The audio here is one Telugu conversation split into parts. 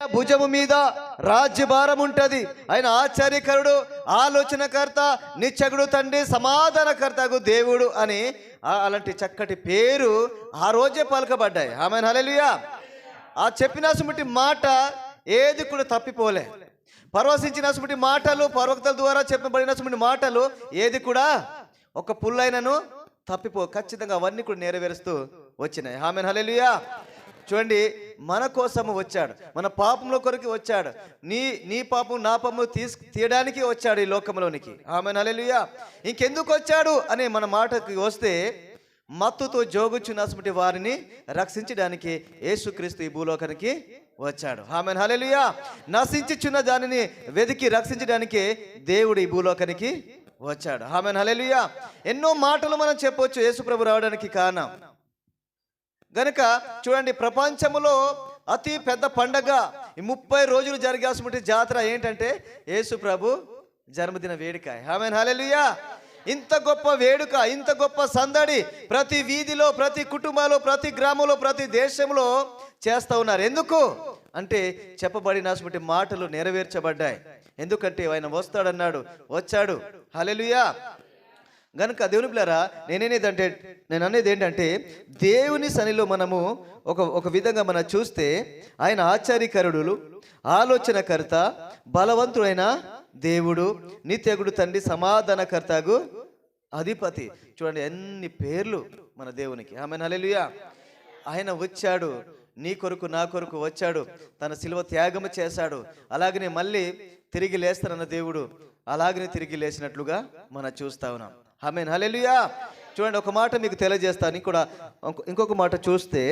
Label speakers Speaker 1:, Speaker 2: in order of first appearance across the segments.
Speaker 1: భుజము మీద రాజ్యభారం ఉంటుంది ఆయన ఆశ్చర్యకరుడు ఆలోచనకర్త నిచ్చగుడు తండ్రి సమాధానకర్తకు దేవుడు అని అలాంటి చక్కటి పేరు ఆ రోజే పలకబడ్డాయి. ఆమె హల్లెలూయా. ఆ చెప్పినటువంటి మాట ఏది కూడా తప్పిపోలే. పరవశించినటువంటి మాటలు పర్వక్తల ద్వారా చెప్పబడినటువంటి మాటలు ఏది కూడా ఒక పుల్లైనను తప్పిపో ఖచ్చితంగా అవన్నీ కూడా నెరవేరుస్తూ వచ్చినాయి. ఆమె హలెలుయా చూడండి మన కోసము వచ్చాడు. మన పాపంలో కొరకు వచ్చాడు. నీ నీ పాపం నా పాపము తీసు తీయడానికి వచ్చాడు ఈ లోకంలోనికి ఆమె నలెలుయా ఇంకెందుకు వచ్చాడు అనే మన మాటకి వస్తే మత్తుతో జోగుచున్నటువంటి వారిని రక్షించడానికి యేసుక్రీస్తు ఈ భూలోకానికి వచ్చాడు. ఆమె హలెలుయా నశించుచున్న దానిని వెతికి రక్షించడానికి దేవుడు ఈ భూలోకానికి వచ్చాడు. ఆమె హలెలుయా ఎన్నో మాటలు మనం చెప్పొచ్చు. యేసు ప్రభు రావడానికి కారణం. గనుక చూడండి ప్రపంచంలో అతి పెద్ద పండగ ఈ ముప్పై రోజులు జరిగాల్సిన జాతర ఏంటంటే యేసు ప్రభు జన్మదిన వేడుక. హామెన్ హాలెలుయా ఇంత గొప్ప వేడుక ఇంత గొప్ప సందడి ప్రతి వీధిలో ప్రతి కుటుంబాలు ప్రతి గ్రామంలో ప్రతి దేశంలో చేస్తూ ఉన్నారు. ఎందుకు? అంటే చెప్పబడినటువంటి మాటలు నెరవేర్చబడ్డాయి. ఎందుకంటే ఆయన వస్తాడన్నాడు వచ్చాడు. హలెలుయా కనుక దేవుని పిల్లరా అంటే నేను అనేది ఏంటంటే దేవుని సనిలో మనము ఒక ఒక విధంగా మనం చూస్తే ఆయన ఆచార్యకరుడు ఆలోచనకర్త బలవంతుడైన దేవుడు నిత్యగుడు తండ్రి సమాధానకర్తకు అధిపతి. చూడండి ఎన్ని పేర్లు మన దేవునికి. ఆమె నలెలుయా ఆయన వచ్చాడు నీ కొరకు నా కొరకు వచ్చాడు తన శిలువ త్యాగము చేశాడు. అలాగనే మళ్ళీ తిరిగి లేస్తానన్న దేవుడు అలాగనే తిరిగి లేచినట్లుగా మనం చూస్తా ఉన్నాం. ఆమె హలెలుయా చూడండి ఒక మాట మీకు తెలియజేస్తాను. కూడా ఇంకొక మాట చూస్తే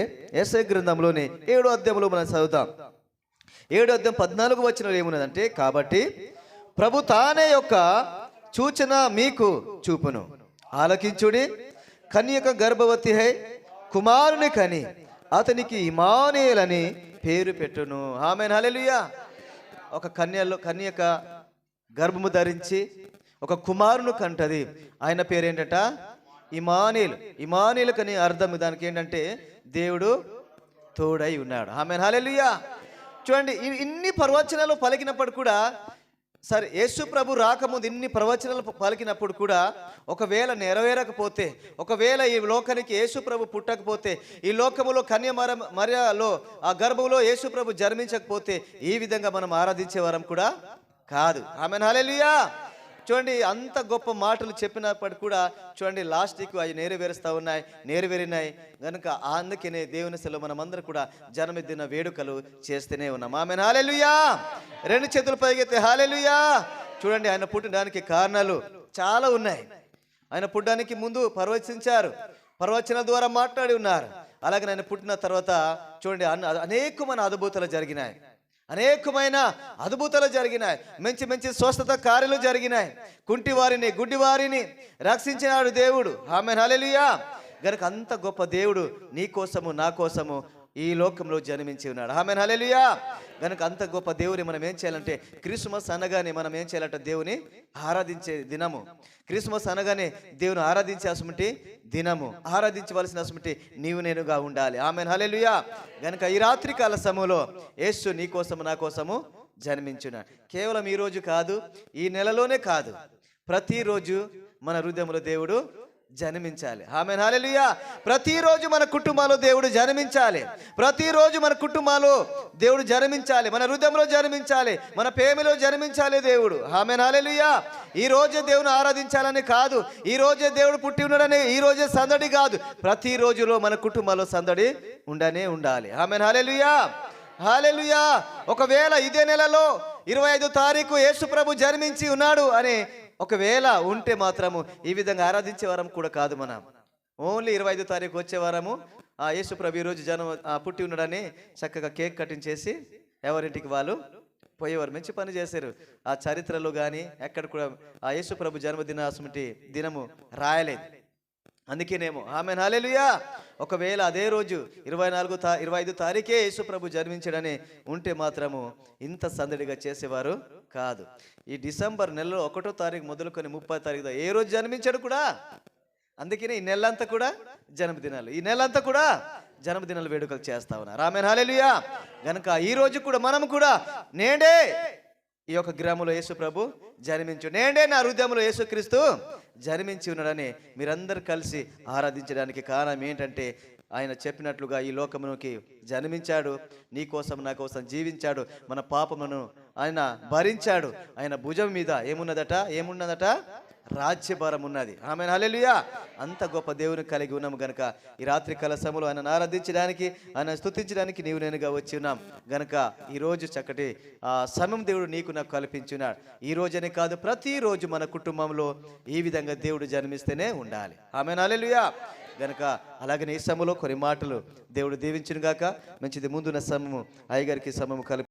Speaker 1: ఎస్ఐ గ్రంథంలోని ఏడో అధ్యాయంలో మనం చదువుతాం ఏడో అధ్యాయం పద్నాలుగు వచ్చిన ఏమున్నదంటే కాబట్టి ప్రభు తానే యొక్క సూచన మీకు చూపును. ఆలకించుడి కన్యక గర్భవతి హై కుమారుని కని అతనికి ఇమానేలని పేరు పెట్టును. ఆమె హలెలుయా ఒక కన్యలో కన్యక గర్భము ధరించి ఒక కుమారును కంటది. ఆయన పేరేంటట? ఇమానిల్. ఇమానిల్ కని అర్థం దానికి ఏంటంటే దేవుడు తోడై ఉన్నాడు. ఆమె హాలెలుయా చూడండి ఇన్ని ప్రవచనాలు పలికినప్పుడు కూడా సరే యేసు ప్రభు రాకముందు ఇన్ని ప్రవచనాలు పలికినప్పుడు కూడా ఒకవేళ నెరవేరకపోతే ఒకవేళ ఈ లోకానికి యేసు ప్రభు పుట్టకపోతే ఈ లోకములో కన్యమర మర్యాలో ఆ గర్భంలో యేసు ప్రభు జన్మించకపోతే ఈ విధంగా మనం ఆరాధించే వారం కూడా కాదు. ఆమె హాలెలుయా చూడండి అంత గొప్ప మాటలు చెప్పినప్పటికీ కూడా చూడండి లాస్ట్కి అవి నెరవేరుస్తూ ఉన్నాయి నెరవేరినాయి. కనుక అందుకనే దేవుని సెలవు మనమందరం కూడా జన్మదిన వేడుకలు చేస్తూనే ఉన్నాం. ఆమె హాలెలుయా రెండు చేతులు పైకెత్తే హాలెలుయా చూడండి ఆయన పుట్టడానికి కారణాలు చాలా ఉన్నాయి. ఆయన పుట్టడానికి ముందు పర్వచించారు ప్రవచన ద్వారా మాట్లాడి ఉన్నారు. అలాగే ఆయన పుట్టిన తర్వాత చూడండి అన్న అనేకమైన అద్భుతాలు జరిగినాయి. అనేకమైన అద్భుతాలు జరిగినాయి. మంచి మంచి స్వస్థత కార్యాలు జరిగినాయి. కుంటి వారిని గుడ్డి వారిని రక్షించినాడు దేవుడు. ఆమె హల్లెలూయా. గనక అంత గొప్ప దేవుడు నీ కోసము నా కోసము ఈ లోకంలో జన్మించి ఉన్నాడు. ఆమె హలెలుయా గనుక అంత గొప్ప దేవుని మనం ఏం చేయాలంటే క్రిస్మస్ అనగానే మనం ఏం చేయాలంటే దేవుని ఆరాధించే దినము. క్రిస్మస్ అనగానే దేవుని ఆరాధించాల్సినటువంటి దినము. ఆరాధించవలసినటువంటి నీవు నేనుగా ఉండాలి. ఆమె హలెలుయా గనుక ఈ రాత్రి కాల సమయంలో యేసు నీ కోసము నా కోసము జన్మించున్నాడు. కేవలం ఈ రోజు కాదు ఈ నెలలోనే కాదు ప్రతిరోజు మన హృదయంలో దేవుడు జన్మించాలి. ఆమె హాలెలుయా ప్రతిరోజు మన కుటుంబంలో దేవుడు జన్మించాలి. ప్రతిరోజు మన కుటుంబాలు దేవుడు జన్మించాలి. మన హృదయంలో జన్మించాలి. మన ప్రేమలో జన్మించాలి దేవుడు. ఆమె హాలెలుయా ఈ రోజే దేవుని ఆరాధించాలని కాదు. ఈ రోజే దేవుడు పుట్టి ఉన్నాడని ఈ రోజే సందడి కాదు. ప్రతి రోజులో మన కుటుంబంలో సందడి ఉండనే ఉండాలి. ఆమె హాలెలుయా హాలెలుయా ఒకవేళ ఇదే నెలలో ఇరవై ఐదు తారీఖు యేసు ప్రభు జన్మించి ఉన్నాడు అని ఒకవేళ ఉంటే మాత్రము ఈ విధంగా ఆరాధించే వారం కూడా కాదు మనం. ఓన్లీ ఇరవై ఐదు తారీఖు వచ్చే వారము ఆ యేసు ప్రభు ఈరోజు జనం ఆ, పుట్టి ఉన్నాడని చక్కగా కేక్ కటింగ్ చేసి ఎవరింటికి వాళ్ళు పోయేవారు. మంచి పని చేశారు. ఆ చరిత్రలో కానీ ఎక్కడ కూడా ఆ యేసు ప్రభు దినము రాయలేదు. అందుకేనేమో. ఆమె హాలేలుయా ఒకవేళ అదే రోజు ఇరవై నాలుగు తా ఇరవై ఐదు తారీఖే యేసు ప్రభు జన్మించడని ఉంటే మాత్రము ఇంత సందడిగా చేసేవారు కాదు. ఈ డిసెంబర్ నెలలో ఒకటో తారీఖు మొదలుకొని ముప్పై తారీఖు ఏ రోజు జన్మించాడు కూడా? అందుకనే ఈ నెలంతా కూడా జన్మదినాలు. ఈ నెలంతా కూడా జన్మదినాలు వేడుకలు చేస్తా ఉన్నారు. ఆమె హాలేలుయా గనుక ఈ రోజు కూడా మనం కూడా నేడే ఈ యొక్క గ్రామంలో యేసు ప్రభు జన్మించు నేనే నా హృదయంలో యేసుక్రీస్తు జన్మించి ఉన్నాడని మీరందరూ కలిసి ఆరాధించడానికి కారణం ఏంటంటే ఆయన చెప్పినట్లుగా ఈ లోకమునికి జన్మించాడు. నీ కోసం నా కోసం జీవించాడు. మన పాపమును ఆయన భరించాడు. ఆయన భుజం మీద ఏమున్నదట? ఏమున్నదట? రాజ్యభారం ఉన్నది. ఆమె హలెలుయా అంత గొప్ప దేవుని కలిగి ఉన్నాము గనక ఈ రాత్రి కలసములో ఆయన ఆరాధించడానికి ఆయన స్థుతించడానికి నీవు నేనుగా వచ్చి ఉన్నాం. గనక ఈరోజు చక్కటి ఆ సమయం దేవుడు నీకు నాకు కల్పించున్నాడు ఈ రోజనే కాదు ప్రతిరోజు మన కుటుంబంలో ఈ విధంగా దేవుడు జన్మిస్తేనే ఉండాలి. ఆమె హలెలుయా గనక అలాగనే ఈ సమయంలో కొన్ని మాటలు దేవుడు దీవించును గాక మంచిది ముందున్న సమము అయ్యగారికి సమము కలిపి